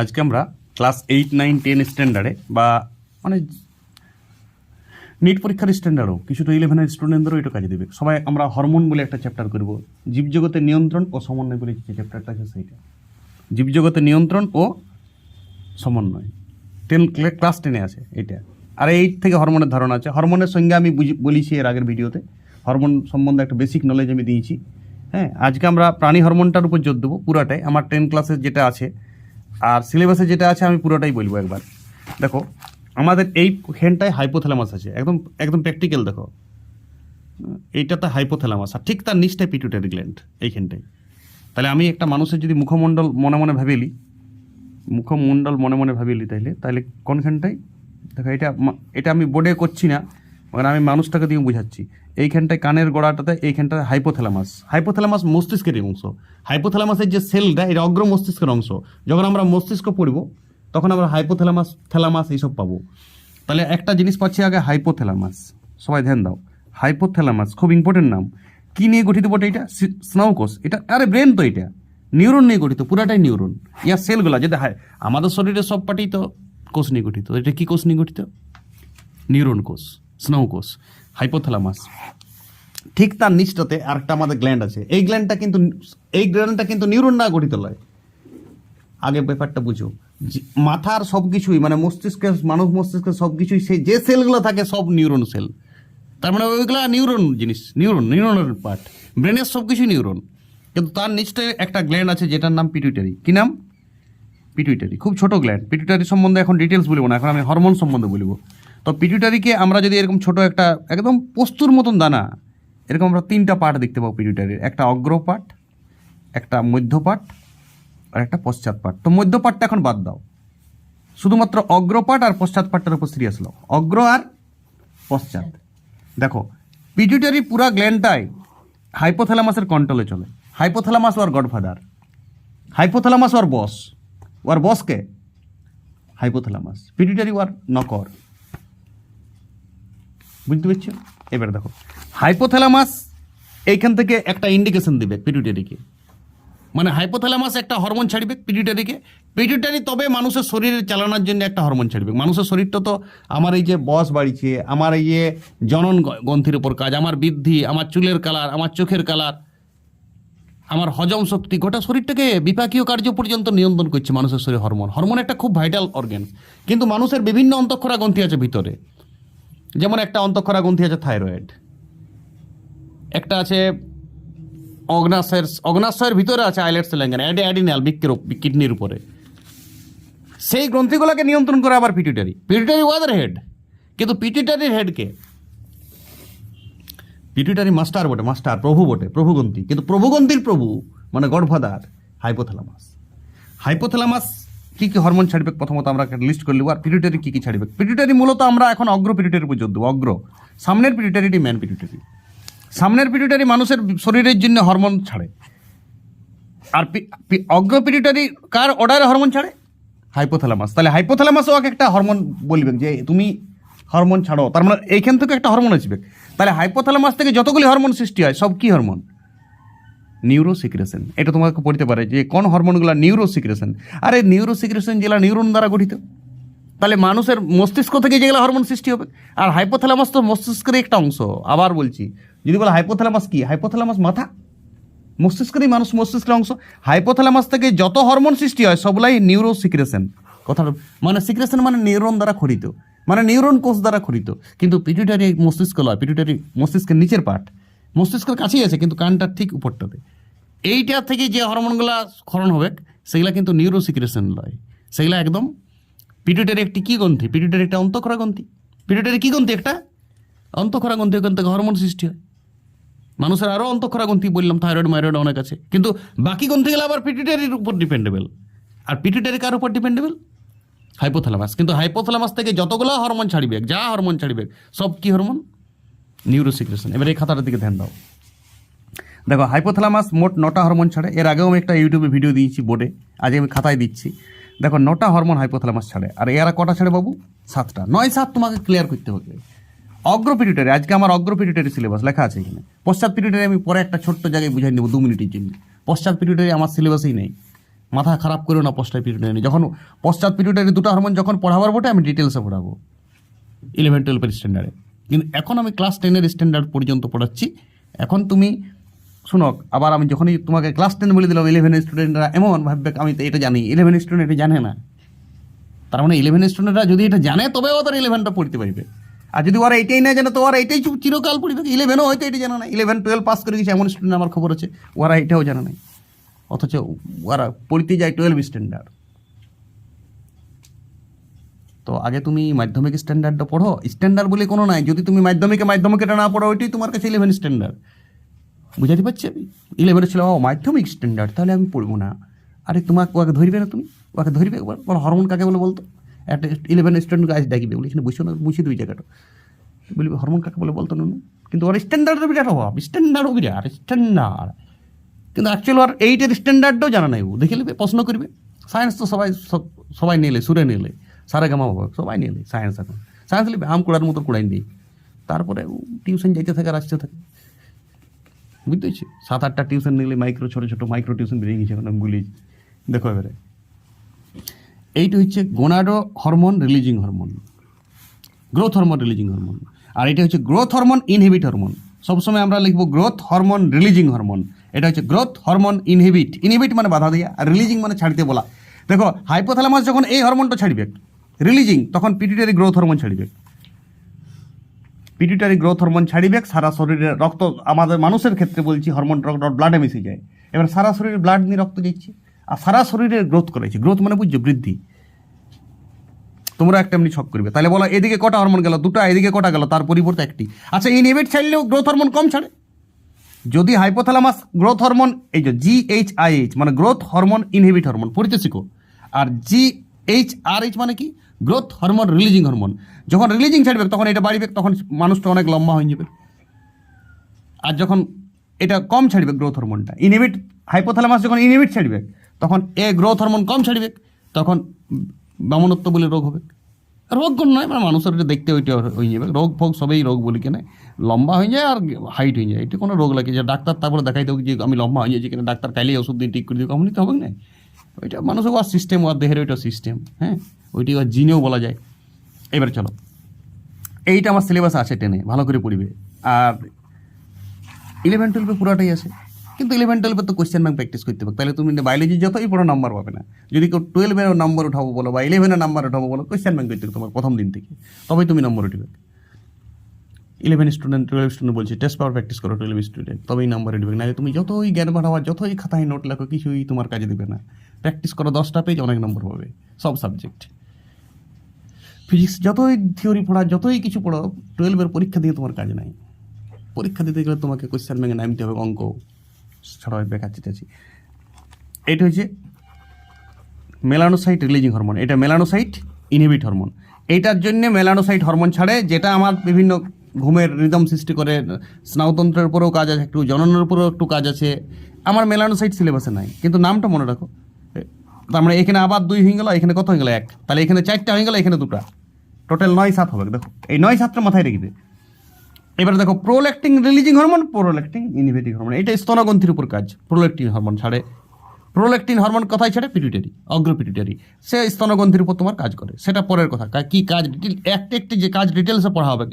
আজকে আমরা class eight nine ten স্ট্যান্ডার্ডে বা মানে নিট পরীক্ষার স্ট্যান্ডার্ডও কিছুটা ইলেভেনের স্টুডেন্টদেরও এটা কাজে দেবে। সবাই আমরা হরমোন বলে একটা চ্যাপ্টার করব। জীবজগতের নিয়ন্ত্রণ ও সমন্বয় বলে যে চ্যাপ্টারটা আছে সেইটা। জীবজগতের নিয়ন্ত্রণ ও সমন্বয়। টেন ক্লাস টেনে আছে এটা আর এইট থেকে হরমোনের ধারণা আছে। হরমোনের সঙ্গে আমি বলেছি এর আগের ভিডিওতে। হরমোন সম্বন্ধে একটা বেসিক নলেজ আমি দিয়েছি। হ্যাঁ আজকে আমরা প্রাণী হরমোনটার উপর জোর দেবো পুরাটাই। আমার টেন ক্লাসের যেটা আছে আর সিলেবাসে যেটা আছে আমি পুরোটাই বলব একবার। দেখো, আমাদের এই হেনটায় হাইপোথ্যালামাস আছে। একদম একদম প্র্যাকটিক্যাল দেখো। এইটাতে হাইপোথ্যালামাস আর ঠিক তার নিচটায় পিটুটারি গ্ল্যান্ড এইখানটায় তাহলে আমি একটা মানুষের যদি মুখমণ্ডল মনে মনে ভাবেলি মুখমণ্ডল মনে মনে ভাবিলি তাইলে তাহলে কোনখানটায় দেখো, এটা এটা আমি বোর্ডে করছি না। মানে আমি মানুষটাকে দিয়ে বুঝাচ্ছি। এইখানটায় কানের গোড়াটাতে এইখানটায় হাইপোথ্যালামাস হাইপোথ্যালামাস মস্তিষ্কের অংশ। হাইপোথ্যালামাসের যে সেলটা এটা অগ্র মস্তিষ্কের অংশ। যখন আমরা মস্তিষ্ক পড়ব, তখন আমরা হাইপোথ্যালামাস থ্যালামাস এইসব পাবো। তাহলে একটা জিনিস পাচ্ছি আগে হাইপোথ্যালামাস সবাই ধ্যান দাও। হাইপোথ্যালামাস খুব ইম্পর্টেন্ট নাম। কী নিয়ে গঠিত বটে এটা? সি- স্নায়ুকোষ এটা আরে ব্রেন তো এটা। নিউরন নিয়ে গঠিত, পুরাটাই নিউরন ইয়া সেলগুলা যেটা হয়, আমাদের শরীরের সব পার্টি তো কোষ নিয়ে গঠিত। এটা কী কোষ নিয়ে গঠিত? নিউরন কোষ। স্নায়ুকোষ হাইপোথ্যালামাস ঠিক তার নিচটাতে আরেকটা আমাদের গ্ল্যান্ড আছে। এই গ্ল্যান্ডটা কিন্তু এই গ্ল্যান্ডটা কিন্তু নিউরন না গঠিত নয় আগে ব্যাপারটা বুঝো। মাথার সব কিছুই মানে মস্তিষ্কের মানুষ মস্তিষ্কের সব কিছুই সেই যে সেলগুলো থাকে সব নিউরন সেল তার মানে ওইগুলো নিউরন জিনিস নিউরন নিউরনের পার্ট ব্রেনের সব কিছুই নিউরন কিন্তু তার নিচটায় একটা গ্ল্যান্ড আছে যেটার নাম পিটুইটারি কি নাম? পিটুইটারি খুব ছোট গ্ল্যান্ড পিটুইটারি সম্বন্ধে এখন ডিটেলস বলব না। এখন আমি হরমোন সম্বন্ধে বলব। তো পিটুইটারিকে আমরা যদি এরকম ছোট একটা একদম পোস্তুর মতন দানা, এরকম আমরা তিনটা পার্ট দেখতে পাবো পিটুইটারির একটা অগ্র পার্ট একটা মধ্য পার্ট আর একটা পশ্চাৎ পার্ট তো মধ্য পার্টটা এখন বাদ দাও। শুধুমাত্র অগ্র পার্ট আর পশ্চাৎ পার্টটার উপর সিরিয়াস নাও অগ্র আর পশ্চাৎ। দেখো পিটুইটারি পুরা গ্ল্যান্ডটাই হাইপোথ্যালামাসের কন্ট্রোলে চলে। হাইপোথ্যালামাস ওর গডফাদার হাইপোথ্যালামাস ওর বস ওর বসকে হাইপোথ্যালামাস পিটুইটারি ওয়ার নকর। বুঝতে পারছ? এবার দেখো। হাইপোথ্যালামাস এইখান থেকে একটা ইন্ডিকেশন দিবে পিটুইটারিকে মানে হাইপোথ্যালামাস একটা হরমোন ছাড়বে পিটুইটারিকে পিটুইটারি তবে মানুষের শরীরের চালানোর জন্য একটা হরমোন ছাড়বে। মানুষের শরীরটা তো আমার এই যে বস বাড়িছে, আমার এই যে জনন গ্রন্থির উপর কাজ, আমার বৃদ্ধি, আমার চুলের কালার আমার চোখের কালার আমার হজম শক্তি, গোটা শরীরটাকে বিপাকীয় কার্য পর্যন্ত নিয়ন্ত্রণ করছে মানুষের শরীর হরমোন হরমোন একটা খুব ভাইটাল অর্গ্যান কিন্তু মানুষের বিভিন্ন অন্তঃক্ষরা গ্রন্থি আছে ভিতরে। যেমন একটা অন্তঃক্ষরা গ্রন্থি আছে থাইরয়েড। একটা আছে অগ্নাশয়ের অগ্নাশয়ের ভিতরে আছে আইলেটস ল্যাঙ্গান অ্যাডি, অ্যাডিনাল বৃক্কের উপ- কিডনির উপরে। সেই গ্রন্থিগুলোকে নিয়ন্ত্রণ করে আবার পিটুইটারি পিটুইটারি ওয়াদার হেড কিন্তু পিটুইটারির হেডকে পিটুইটারি মাস্টার বটে মাস্টার প্রভু বটে, প্রভুগন্তি। কিন্তু প্রভুগন্তির প্রভু মানে গডফাদার হাইপোথ্যালামাস হাইপোথ্যালামাস কি কি হরমোন ছাড়বে প্রথমত আমরা লিস্ট করে নেব, আর পিটুইটারি কি কি ছাড়বে? পিটুইটারি মূলত আমরা এখন অগ্র পিটুইটারি উপর দেবো, অগ্র। সামনের পিটুইটারিটি ম্যান পিটুইটারি সামনের পিটুইটারি মানুষের শরীরের জন্য হরমোন ছাড়ে। আর অগ্র পিটুইটারি কার অর্ডারে হরমোন ছাড়ে? হাইপোথ্যালামাস তাহলে হাইপোথ্যালামাসও একটা হরমোন বলবে যে, তুমি হরমোন ছাড়ো। তার মানে এইখান থেকে একটা হরমোন আসবে। তাহলে হাইপোথ্যালামাস থেকে যতগুলি হরমোন সৃষ্টি হয়, সব কি হরমোন নিউরো সিক্রেশন এটা তোমাকে পড়তে পারে যে কোন হরমোনগুলো নিউরোসিক্রেশন আরে নিউরোসিক্রেশন যেগুলো নিউরন দ্বারা গঠিত। তাহলে মানুষের মস্তিষ্ক থেকে যেগুলো হরমোন সৃষ্টি হবে, আর হাইপোথ্যালামাস তো মস্তিষ্কের একটা অংশ। আবার বলছি, যদি বলে হাইপোথ্যালামাস কি? হাইপোথ্যালামাস মাথা। মস্তিষ্কেরই মানুষ মস্তিষ্কের অংশ। হাইপোথ্যালামাস থেকে যত হরমোন সৃষ্টি হয়, সবলাই নিউরোসিক্রেশন কথা মানে সিক্রেশন মানে নিউরন দ্বারা খরিত। মানে নিউরন কোষ দ্বারা খরিত। কিন্তু পিটুটারি মস্তিষ্ক লয় পিটুটারি মস্তিষ্কের নিচের পার্ট মস্তিষ্কের কাছেই আছে, কিন্তু কানটার ঠিক উপরটাতে। এইটা থেকে যে হরমোনগুলা ক্ষরণ হবে, সেগুলা কিন্তু নিউরো সিক্রেশন লয়। সেগুলা একদম পিটুইটারি একটি কী গ্রন্থি? পিটুইটারি একটা অন্তঃক্ষরা গ্রন্থি। পিটুইটারি কী গ্রন্থি একটা? অন্তঃক্ষরা গ্রন্থি ওখান থেকে হরমোন সৃষ্টি হয়। মানুষের আরও অন্তঃক্ষরা গ্রন্থি বললাম, থাইরয়েড, মাইরয়েড অনেক আছে। কিন্তু বাকি গ্রন্থিগুলো আবার পিটুইটারির উপর ডিপেন্ডেবল। আর পিটুইটারি কার উপর ডিপেন্ডেবল? হাইপোথ্যালামাস। কিন্তু হাইপোথ্যালামাস থেকে যতগুলো হরমোন ছাড়িবে, যা হরমোন ছাড়িবে, সব কি হরমোন? নিউরোসিক্রেশন। এবার এই খাতাটার দিকে ধ্যান দাও। দেখো হাইপোথ্যালামাস মোট নটা হরমোন ছাড়ে। এর আগেও আমি একটা ইউটিউবে ভিডিও দিয়েছি বোর্ডে আজ আমি খাতায় দিচ্ছি। দেখো, নটা হরমোন হাইপোথ্যালামাস ছাড়ে। আর এরা কটা ছাড়ে বাবু? সাতটা। নয় সাত তোমাকে ক্লিয়ার করতে হবে। অগ্র পিরিয়ডারি আজকে আমার অগ্র পিরিয়ডারি সিলেবাস লেখা আছে এখানে। পশ্চাৎ পিরিয়ডারি আমি পরে একটা ছোট্ট জায়গায় বুঝাই নেব দু মিনিটের জন্য। পশ্চাৎ পিরিয়ডারি আমার সিলেবাসেই নেই। মাথা খারাপ করো না, পশ্চাৎ পিরিয়ডারি যখন পশ্চাৎ পিরিয়ডারি দুটো হরমোন যখন পড়াবার বটে, আমি ডিটেলসে পড়াবো। ইলেভেন টুয়েলভের স্ট্যান্ডার্ডে কিন্তু এখন আমি ক্লাস টেনের স্ট্যান্ডার্ড পর্যন্ত পড়াচ্ছি। এখন তুমি শুনো আবার আমি যখনই তোমাকে ক্লাস টেন বলে দিলাম ইলেভেনের স্টুডেন্টরা এমন ভাববে, আমি তো এটা জানি ইলেভেন স্টুডেন্ট এটা জানে না। তার মানে ইলেভেন স্টুডেন্টরা যদি এটা জানে তবে ওদের ইলেভেনটা পড়তে পারবে। আর যদি ওরা এটাই না জানে, তো ওরা এটাই চিরকাল পড়ে থাকে ইলেভেনও হয়তো এটা জানে না ইলেভেন টুয়েলভ পাস করে গেছে, এমন স্টুডেন্ট আমার খবর আছে, ওরা এটাও জানে না অথচ ওরা পড়তে যায় টুয়েলভ স্ট্যান্ডার্ড তো আগে তুমি মাধ্যমিক স্ট্যান্ডার্ডটা পড়ো স্ট্যান্ডার্ড বলে কোনো নাই। যদি তুমি মাধ্যমিকে মাধ্যমিকটা না পড়ো, ওইটাই তোমার কাছে ইলেভেন স্ট্যান্ডার্ড বুঝাতে পারছি আমি? ইলেভেনের ছিল ও মাধ্যমিক স্ট্যান্ডার্ড তাহলে আমি পড়ব না। আরে তোমাকে ওকে ধরবে না তুমি? ওকে ধরবে? একবার বলো হরমোন কাকে বলে বলতো? একটা ইলেভেন স্টুডেন্টকে আজ ডাকিবে বলে, এখানে বসে না মুছে দুই জায়গাটা। বলবে হরমোন কাকে বলে বলতো না কিন্তু ওর স্ট্যান্ডার্ডের বিরাট অভাব স্ট্যান্ডার্ডও বিরাট স্ট্যান্ডার্ড কিন্তু অ্যাকচুয়ালি ওর এইটের স্ট্যান্ডার্ডও জানা নাই ও, দেখে নেবে, প্রশ্ন করবে। সায়েন্স তো সবাই, সব- সবাই নিলে, সুরে নিলে, সারা গামা বাবা, সবাই নিলে সায়েন্স এখন। সায়েন্স নিলে আম কুড়ার মতো কুড়াই দিই তারপরে টিউশন যাইতে থাকে, আর আসতে থাকে। বুঝতে পারছি সাত আটটা টিউশন নিলে মাইক্রো, ছোটো ছোটো মাইক্রো টিউশন বেরিয়ে গেছে, এখন বলি দেখো এবারে। এইটা হচ্ছে gonado hormone releasing hormone. Growth hormone releasing hormone. আর এটা হচ্ছে গ্রোথ হরমোন ইনহিবিট হরমোন। সবসময় আমরা লিখব গ্রোথ হরমোন রিলিজিং হরমোন। এটা হচ্ছে গ্রোথ হরমোন ইনহিবিট। ইনহিবিট মানে বাধা দেওয়া আর রিলিজিং মানে ছাড়তে বলা। দেখো, হাইপোথ্যালামাস যখন এই হরমোনটা ছাড়বে, রিলিজিং, তখন পিটিটারি গ্রোথ হরমোন ছাড়বে। পিটিটারি গ্রোথ হরমোন ছাড়িবে সারা শরীরে রক্ত, আমাদের মানুষের ক্ষেত্রে বলছি হরমোন ব্লাডে মিশে যায়। এবার সারা শরীরে ব্লাড নিয়ে রক্ত যাচ্ছে, আর সারা শরীরে গ্রোথ করেছে গ্রোথ মানে বুঝছ, বৃদ্ধি। তোমরা একটা এমনি ছক করবে। তাহলে বলো, এদিকে কটা হরমোন গেল? দুটো, এদিকে কটা গেল? তার পরিবর্তে একটি। আচ্ছা ইনহিবিট ছাড়লেও গ্রোথ হরমোন কম ছাড়ে? যদি হাইপোথ্যালামাস গ্রোথ হরমোন এই যে জি এইচ আই এইচ মানে গ্রোথ হরমোন ইনহিবিট হরমোন পড়তে শিখো। আর জি এইচ আর এইচ মানে কি? গ্রোথ হরমোন রিলিজিং হরমোন যখন রিলিজিং ছাড়বে, তখন এটা বাড়বে, তখন মানুষটা অনেক লম্বা হয়ে যাবে। আর যখন এটা কম ছাড়বে গ্রোথ হরমোনটা ইনহিবিট হাইপোথ্যালামাস যখন ইনহিবিট ছাড়বে, তখন এ গ্রোথ হরমোন কম ছাড়বে, তখন বামনত্ব বলে রোগ হবে। রোগ কোন নয় মানে মানুষের দেখতে ওইটা হয়ে যাবে। রোগ ফোগ সবই রোগ বলি কেন। লম্বা হয়ে যায় আর হাইট হয়ে যায়। এটা কোনো রোগ লাগে যে ডাক্তার তারপরে দেখাই দেবো যে আমি লম্বা হয়ে যাচ্ছি কিনা, ডাক্তার কাইলেই ওষুধ দিয়ে ঠিক করে দিই কমনি তো হবে না। ওইটা মানুষের ওয়ার সিস্টেম ওয়ার দেহের ওইটা সিস্টেম হ্যাঁ? ওইটি জিনেও বলা যায়। এবার চলো। এইটা আমার সিলেবাস আছে টেনে ভালো করে পড়িবে। আর ইলেভেন টুয়েলভে পুরোটাই আছে। কিন্তু ইলেভেন টুয়েলভে তো কোয়েশ্চেন ব্যাংক প্র্যাকটিস করতে হবে। তাহলে তুমি বায়োলজি যতই বড় নাম্বার পাবে না। যদি কেউ টুয়েলভের নাম্বার উঠাবো বলো, বা ইলেভেনের নাম্বার উঠাবো বলো কোয়েশ্চেন ব্যাংক করতে তোমার প্রথম দিন থেকে। তবেই তুমি নম্বর উঠবে। ইলেভেন স্টুডেন্ট টুয়েলভ স্টুডেন্ট বলছি টেস্ট পাওয়ার প্র্যাকটিস করো টুয়েলভ স্টুডেন্ট তবেই নাম্বার উঠবে। না তুমি যতই জ্ঞান বাড়াবা যতই খাতায় নোট লেখো, কিছুই তোমার কাজে দেবে না। প্র্যাকটিস করো দশটা পেজ অনেক নম্বর পাবে। সব সাবজেক্ট ফিজিক্স যতই থিওরি পড়া যতই কিছু পড়ো টুয়েলভের পরীক্ষা দিয়ে তোমার কাজ নাই। পরীক্ষা দিতে গেলে তোমাকে কোয়েশ্চেন ব্যাংকে নামতে হবে, অঙ্ক ছাড়া বেকার চিতেছি এটা হচ্ছে মেলানোসাইট রিলিজিং হরমোন এটা মেলানোসাইট ইনহিবিট হরমোন এইটার জন্য মেলানোসাইট হরমোন ছাড়ে, যেটা আমার বিভিন্ন ঘুমের রিদম সৃষ্টি করে, স্নায়ুতন্ত্রের উপরেও কাজ আছে, একটু জননের উপরেও একটু কাজ আছে। আমার মেলানোসাইট সিলেবাসে নাই, কিন্তু নামটা মনে রাখো। তার মানে এখানে আবার দুই হয়ে গেল, এখানে কত হয়ে গেল? এক। তাহলে এখানে চারটা হয়ে গেল, এখানে দুটা। টোটাল নয় সাত হবে, দেখো। এই নয় সাতটা মাথায় রেখে এবার দেখো prolactin releasing hormone prolactin inhibiting hormone এটা স্তনগ্রন্থির উপর কাজ। প্রোল্যাক্টিন হরমোন ছাড়ে। প্রোল্যাক্টিন হরমোন কথাই ছাড়ে পিটুইটারি অগ্র পিটুইটারি সে স্তনগ্রন্থির উপর তোমার কাজ করে। সেটা পরের কথা। কী কাজ ডিটেল একটা একটি যে কাজ ডিটেলসে পড়া হবে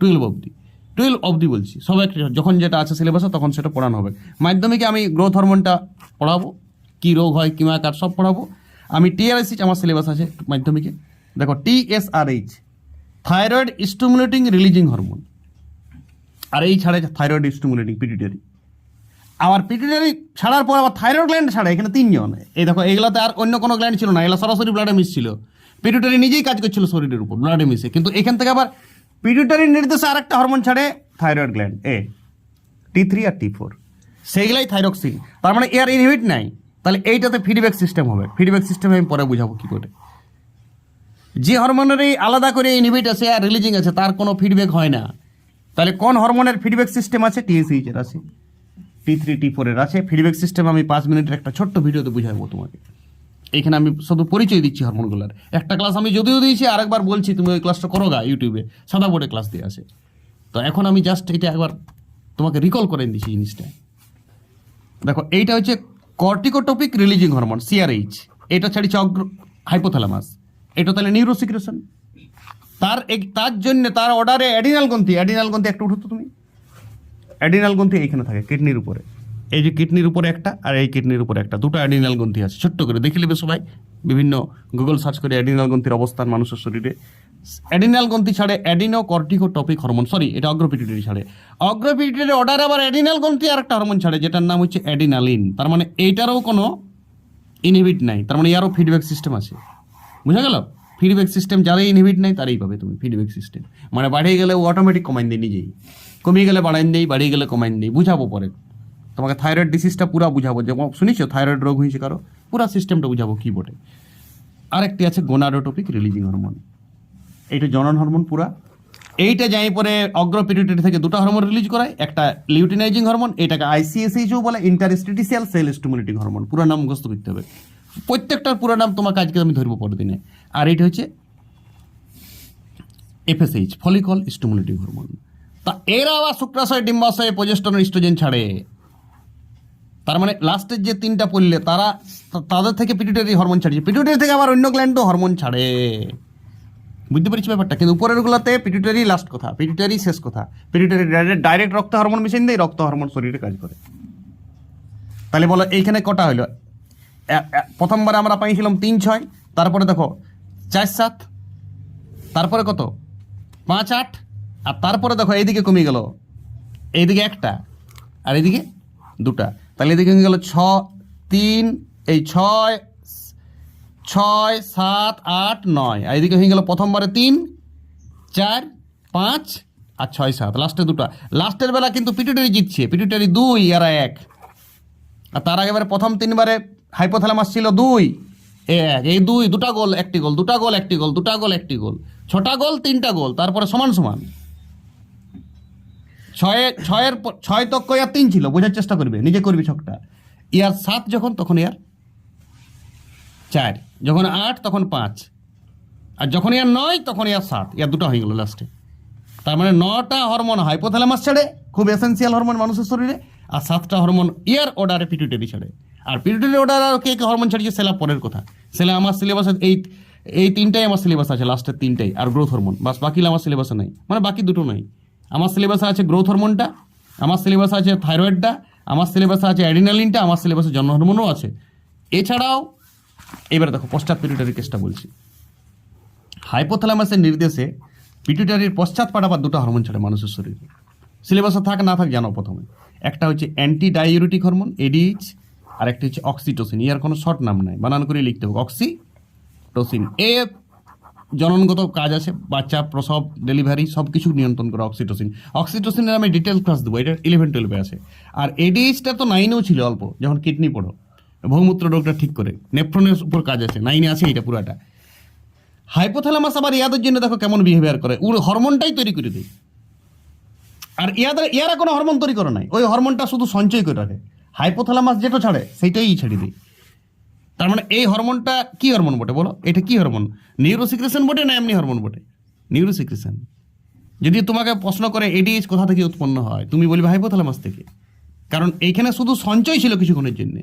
টুয়েলভ অবধি। টুয়েলভ অবধি বলছি। সব একটা যখন যেটা আছে সিলেবাসে তখন সেটা পড়ানো হবে। মাধ্যমিকে আমি গ্রোথ হরমোনটা পড়াবো। কী রোগ হয় কিমাকার সব পড়াবো। আমি টিআরএসি আমার সিলেবাস আছে মাধ্যমিকে। দেখো TSRH thyroid stimulating releasing hormone আর এই ছাড়ে থাইরয়েড স্টিমুলেটিং পিটিটারি আবার পিটিটারি ছাড়ার পর আবার থাইরয়েড গ্ল্যান্ড ছাড়া, এখানে তিনজন। এই দেখো, এগুলোতে আর অন্য কোনো গ্ল্যান্ড ছিল না, এগুলো সরাসরি ব্লাডে মিশছিল। পিটুটারি নিজেই কাজ করছিল শরীরের উপর ব্লাডে মিশে। কিন্তু এখান থেকে আবার পিটুটারির নির্দেশে আরেকটা হরমোন ছাড়ে থাইরয়েড গ্ল্যান্ড এ টি থ্রি আর টি ফোর সেইগুলাই থাইরক্সিন তার মানে এর ইনহিবিট নাই। তাহলে এইটাতে ফিডব্যাক সিস্টেম হবে। ফিডব্যাক সিস্টেম আমি পরে বুঝাবো কী করে। যে হরমোনের এই আলাদা করে ইনহিবিট আছে আর রিলিজিং আছে, তার কোনো ফিডব্যাক হয় না। তাহলে কোন হরমোনের ফিডব্যাক সিস্টেম আছে? টিএসএইচ এর আছে। টি থ্রি টি ফোরের আছে। ফিডব্যাক সিস্টেম আমি পাঁচ মিনিটের একটা ছোট্ট ভিডিওতে বুঝাবো তোমাকে। এইখানে আমি শুধু পরিচয় দিচ্ছি হরমোনগুলোর। একটা ক্লাস আমি যদিও দিয়েছি, আরেকবার বলছি, তুমি ওই ক্লাসটা করো গা ইউটিউবে। সাদা বোর্ডে ক্লাস দিয়ে আছে। তো এখন আমি জাস্ট এটা একবার তোমাকে রিকল করে দিচ্ছি জিনিসটা। দেখো, এইটা হচ্ছে কর্টিকোটপিক রিলিজিং হরমোন সিআরএইচ এটা ছাড়িছে অগ্র হাইপোথ্যালামাস এটা তাহলে নিউরোসিক্রেশন তার তার জন্য তার অর্ডারে অ্যাডিনাল গ্রন্থি অ্যাডিনাল গ্রন্থি একটা উঠো তো তুমি। অ্যাডিনাল গ্রন্থি এইখানে থাকে কিডনির উপরে। এই যে কিডনির উপরে একটা আর এই কিডনির উপরে একটা, দুটো অ্যাডিনাল গ্রন্থি আছে। ছোট্ট করে দেখে নেবে সবাই। বিভিন্ন গুগল সার্চ করে অ্যাডিনাল গ্রন্থির অবস্থান মানুষের শরীরে। অ্যাডিনাল গ্রন্থি ছাড়ে adrenocorticotropic hormone sorry এটা অগ্রপিটুটারি ছাড়ে। অগ্রপিটুটারি অর্ডারে আবার অ্যাডিনাল গ্রন্থি আর একটা হরমোন ছাড়ে, যেটার নাম হচ্ছে অ্যাডিনালিন তার মানে এইটারও কোনো ইনহিবিট নাই। তার মানে ইয়ারও ফিডব্যাক সিস্টেম আছে। বুঝা গেল? ফিডব্যাক সিস্টেম যারাই ইনহিবিট নাই তারাই পাবে তুমি ফিডব্যাক সিস্টেম মানে বাড়িয়ে গেলে ও অটোমেটিক কমাইন দেয় নিজেই। কমিয়ে গেলে বাড়াইন দেই বাড়িয়ে গেলে কমাইন দেই বুঝাবো পরে। তোমাকে থাইরয়েড ডিসিজটা পুরো বুঝাবো। যে শুনেছো থাইরয়েড রোগ হয়েছে কারও? পুরো সিস্টেমটা বুঝাবো কি বটে আরেকটি আছে গোনাডোটোপিক রিলিজিং হরমোন এইটা জনন হরমোন পুরা। এইটা যাই পরে অগ্রপিরিয়ড থেকে দুটো হরমোন রিলিজ করায়। একটা লিউটিনাইজিং হরমোন এটাকে আইসিএসএইচও বলে ইন্টারস্টিটিসিয়াল সেল স্টিমুলেটিং হরমোন পুরো নাম মুখস্থ করতে হবে। প্রত্যেকটার পুরো নাম তোমাকে আজকে আমি ধরবো পরের দিনে আর এইটা হচ্ছে এফএসএইচ ফলিকল স্টিমুলেটিং হরমোন তা এরা আবার শুক্রাশয়, ডিম্বাশয়, প্রজেস্টন ইস্ট্রোজেন ছাড়ে। তার মানে লাস্টের যে তিনটা পড়লে তারা তাদের থেকে পিটুটারি হরমোন ছাড়ছে পিটুটারি থেকে আবার অন্য গ্ল্যান্ডও হরমোন ছাড়ে। বুঝতে পেরেছি ব্যাপারটা? কিন্তু উপরের গুলোতে পিটুটারি লাস্ট কথা পিটুটারি শেষ কথা। পিটুটারি ডাইরেক্ট রক্ত হরমোন মেশিন দেয় রক্ত হরমোন শরীরে কাজ করে। তাহলে বলো এইখানে কটা হলো? প্রথমবার আমরা পাইছিলাম তিন ছয়, তারপরে দেখো, চার সাত, তারপরে কত? পাঁচ আট, আর তারপরে দেখো এইদিকে কমে গেল। এইদিকে একটা, আর এইদিকে দুটা। তাহলে এদিকে হয়ে গেল ছ, তিন, এই ছয় ছয়, সাত, আট, নয়। আর এদিকে হয়ে গেল প্রথমবারে তিন, চার, পাঁচ, আর ছয়, সাত। লাস্টে দুটা। লাস্টের বেলা কিন্তু পিটুটারি জিতছে। পিটুটারি দুই আর এক। আর তার আগেবারে প্রথম তিনবারে হাইপোথ্যালামাস ছিল দুই। এক, এই দুই, দুটা গোল, একটি গোল, দুটা গোল, একটি গোল, দুটা গোল, একটি গোল। ছটা গোল, তিনটা গোল, তারপরে সমান সমান। ছয়ে, ছয়ের ছয় তক্ক ইয়ার তিন ছিল, বোঝার চেষ্টা করবে, নিজে করবি ছকটা। ইয়ার সাত যখন, তখন ইয়ার চার, যখন আট, তখন পাঁচ। আর যখন ইয়ার নয়, তখন ইয়ার সাত, ইয়ার দুটো হয়ে গেল লাস্টে। তার মানে নটা হরমোন হাইপোথ্যালামাস ছেড়ে, খুব এসেন্সিয়াল হরমোন মানুষের শরীরে, আর সাতটা হরমোন ইয়ার অর্ডারে পিটুটারি ছাড়ে। আর পিটুটারি অর্ডার আর কে কে হরমোন ছাড়িয়েছে সেলা পরের কথা। সেলা আমার সিলেবাসে এই এই তিনটাই আমার সিলেবাস আছে লাস্টের তিনটাই, আর গ্রোথ হরমোন বাস বাকি আমার সিলেবাসে নাই। মানে বাকি দুটো নাই। আমার সিলেবাসে আছে গ্রোথ হরমোনটা আমার সিলেবাসে আছে থাইরয়েডটা আমার সিলেবাসে আছে অ্যাডিনালিনটা আমার সিলেবাসে জন্ম হরমোনও আছে। এছাড়াও, এবারে দেখো, পশ্চাৎ পিটুটারি কেসটা বলছি। হাইপোথ্যালামাসের নির্দেশে পিটুটারির পশ্চাৎ পাঠাবার দুটো হরমোন ছাড়ে মানুষের শরীরে। সিলেবাসে থাক, না থাক, জানো প্রথমে। একটা হচ্ছে অ্যান্টি ডাইউরেটিক হরমোন এডিএইচ আর একটা হচ্ছে অক্সিটোসিন ইয়ার কোনো শর্ট নাম নাই। বানান করে লিখতে হবে অক্সিটোসিন এ জননগত কাজ আছে, বাচ্চা, প্রসব ডেলিভারি সব কিছু নিয়ন্ত্রণ করে অক্সিটোসিন অক্সিটোসিনের আমি ডিটেলস ক্লাস দেবো, এটা ইলেভেন টুয়েলভে আছে। আর এডিএইচটা তো নাইনেও ছিল অল্প, যখন কিডনি পড়ো। বহুমূত্র রোগটা ঠিক করে নেফ্রনের উপর কাজ আছে নাইনে আছে এটা পুরাটা। হাইপোথ্যালামাস আবার ইয়াদের জন্য দেখো কেমন বিহেভিয়ার করে ওর হরমোনটাই তৈরি করে দেয়। আর ইয়াদের, ইয়ারা কোনো হরমোন তৈরি করে নাই, ওই হরমোনটা শুধু সঞ্চয় করে রাখে। হাইপোথ্যালামাস যেটা ছাড়ে, সেইটাই ছেড়ে দিই। তার মানে এই হরমোনটা কি হরমোন বটে বলো? এটা কি হরমোন? নিউরোসিক্রেশন বটে না এমনি হরমোন বটে? নিউরোসিক্রেশন। যদি তোমাকে প্রশ্ন করে এডিএইচ কোথা থেকে উৎপন্ন হয়, তুমি বলবে হাইপোথ্যালামাস থেকে। কারণ এইখানে শুধু সঞ্চয় ছিল কিছুক্ষণের জন্যে।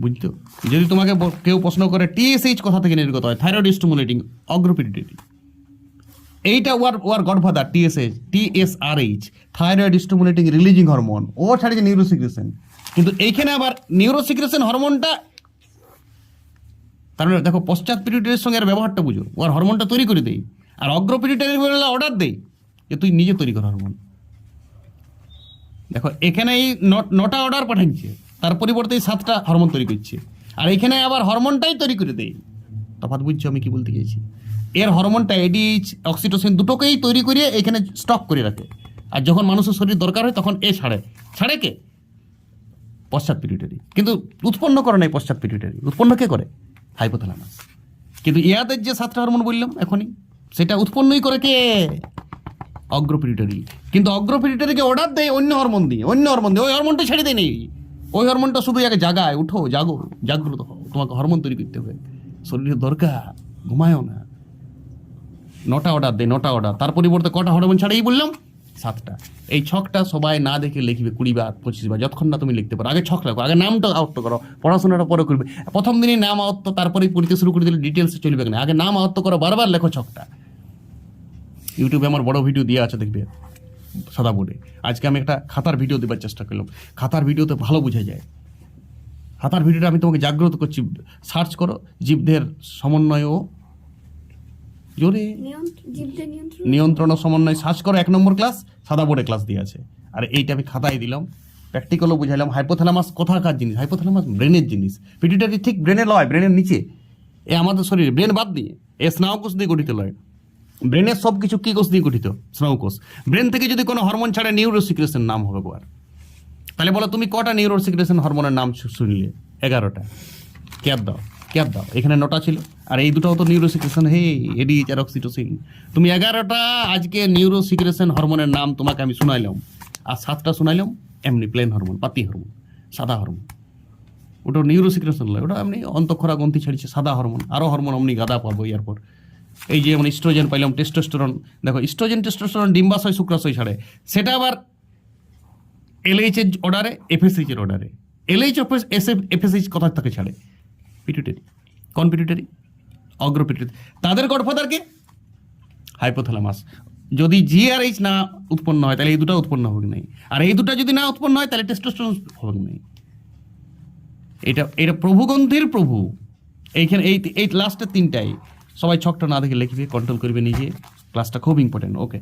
বুঝতো যদি তোমাকে কেউ প্রশ্ন করে টিএসএইচ কোথা থেকে নির্গত হয় থাইরয়েড স্টিমুলেটিং অগ্রপিডিটি এইটা ওয়ার war godfather TSH TSRH thyroid stimulating releasing hormone ও ছাড়িয়ে নিউরোসিক্রেশন কিন্তু এইখানে আবার নিউরোসিক্রেশন হরমোনটা তার মানে দেখো পশ্চাৎ পিরিয়ডের সঙ্গে এর ব্যবহারটা বুঝো। ওর হরমোনটা তৈরি করে দেই। আর অগ্র বেলা অর্ডার দেই যে তুই নিজে তৈরি কর হরমোন দেখো, এখানে এই নটা অর্ডার পাঠাচ্ছে তার পরিবর্তে এই সাতটা হরমোন তৈরি করছে। আর এখানে আবার হরমোনটাই তৈরি করে দেয় তফাৎ বুঝছ আমি কি বলতে চাইছি? এর হরমোনটা এডিচ অক্সিটোসিন দুটোকেই তৈরি করিয়ে এখানে স্টক করে রাখে। আর যখন মানুষের শরীর দরকার হয়, তখন এ ছাড়ে। ছাড়ে কে? পশ্চাৎ পিটুইটারি কিন্তু উৎপন্ন করে নাই পশ্চাৎ পিটুইটারি উৎপন্ন কে করে? হাইপোথ্যালামাস কিন্তু ইয়াদের যে সাতটা হরমোন বললাম এখনই, সেটা উৎপন্নই করে কে? অগ্রপিরিটারি কিন্তু অগ্রপিরিটারিকে অর্ডার দেয় অন্য হরমোন দিয়ে। অন্য হরমোন দিয়ে। ওই হরমোনটা ছেড়ে দেয় নেই ওই হরমোনটা শুধু আগে জাগায়, উঠো, জাগো, জাগ্রত হও। তোমাকে হরমোন তৈরি করতে হবে। শরীরের দরকার, ঘুমায়ও না। নটা অর্ডার দেয় নটা অর্ডার তার পরিবর্তে কটা হরমোন ছাড়েই বললাম, সাতটা। এই ছকটা সবাই না দেখে লিখবে কুড়ি বার পঁচিশ বার, যতক্ষণ না তুমি লিখতে পারো। আগে ছক রাখো, আগে নামটা আয়ত্ত করো, পড়াশোনাটা পরে করবে। প্রথম দিনই নাম আয়ত্ত তারপরে পড়তে শুরু করে দিলে ডিটেলসে চলবে না আগে নাম আয়ত্ত করো, বারবার লেখো ছকটা। ইউটিউবে আমার বড় ভিডিও দিয়ে আছে, দেখবে? সাদা বোর্ডে। আজকে আমি একটা খাতার ভিডিও দেবার চেষ্টা করলাম। খাতার ভিডিওতে ভালো বোঝা যায়। খাতার ভিডিওটা আমি তোমাকে জাগ্রত করছি। সার্চ করো, জীবদের সমন্বয় ও জোরে। নিয়ন্ত্রণ সমন্বয়। সার্চ করো এক নম্বর ক্লাস সাদা বোর্ডে ক্লাস দিয়ে আছে। আর এইটা আমি খাতায় দিলাম। প্র্যাকটিক্যালও বুঝাইলাম। হাইপোথ্যালামাস কোথাকার জিনিস? হাইপোথ্যালামাস ব্রেনের জিনিস। পিটুইটারি ঠিক ব্রেনে লয় ব্রেনের নিচে। এ আমাদের শরীরে ব্রেন বাদ দিয়ে এ স্নায়ুকোষ দিয়ে গঠিত লয়। ব্রেনের সব কিছু কী কোষ দিয়ে গঠিত? স্নায়ুকোষ ব্রেন থেকে যদি কোনো হরমোন ছাড়ে নিউরোসিক্রেশন নাম হবে গোয়ার। তাহলে বলো তুমি কটা নিউরোসিক্রেশন হরমোনের নাম শুনলে? এগারোটা। ক্যাপ দাও। ক্যাপ দাও। এখানে নটা ছিল। আর এই দুটাও তো নিউরোসিক্রেশন হে এডিএইচ আর অক্সিটোসিন তুমি এগারোটা, আজকে নিউরোসিক্রেশন হরমোনের নাম তোমাকে আমি শুনাইলাম। আর সাতটা শুনাইলাম, এমনি প্লেন হরমোন পাতি হরমোন সাদা হরমোন ওটা নিউরোসিক্রেশন নয় ওটা এমনি অন্তঃক্ষরা গ্রন্থি ছাড়িছে, সাদা হরমোন আরও হরমোন অমনি গাদা পাবো এরপর এই যে যেমন ইস্ট্রোজেন পাইলাম টেস্টোস্টেরন দেখো ইস্ট্রোজেন টেস্টোস্টেরন ডিম্বাশয়, শুক্রাশয় ছাড়ে। সেটা আবার এলএইচ এর অর্ডারে এফএসএইচ এর অর্ডারে এলএইচ এস এফ এফএসএইচ কথা থেকে ছাড়ে। পিটুটারি কোন পিটুটারি অগ্র পিটুটারি তাদের গডফাদারকে হাইপোথ্যালামাস। যদি জি আর এইচ না উৎপন্ন হয়, তাহলে এই দুটো উৎপন্ন হবে নাই। আর এই দুটো যদি না উৎপন্ন হয়, তাহলে টেস্টোস্টেরন হবে নাই। এটা এটা প্রভুগন্ধির প্রভু। এইখানে, এই এই লাস্টের তিনটাই। সবাই ছকটা না দেখে লিখবে কন্ট্রোল করবে নিজে। ক্লাসটা খুব ইম্পর্টেন্ট ওকে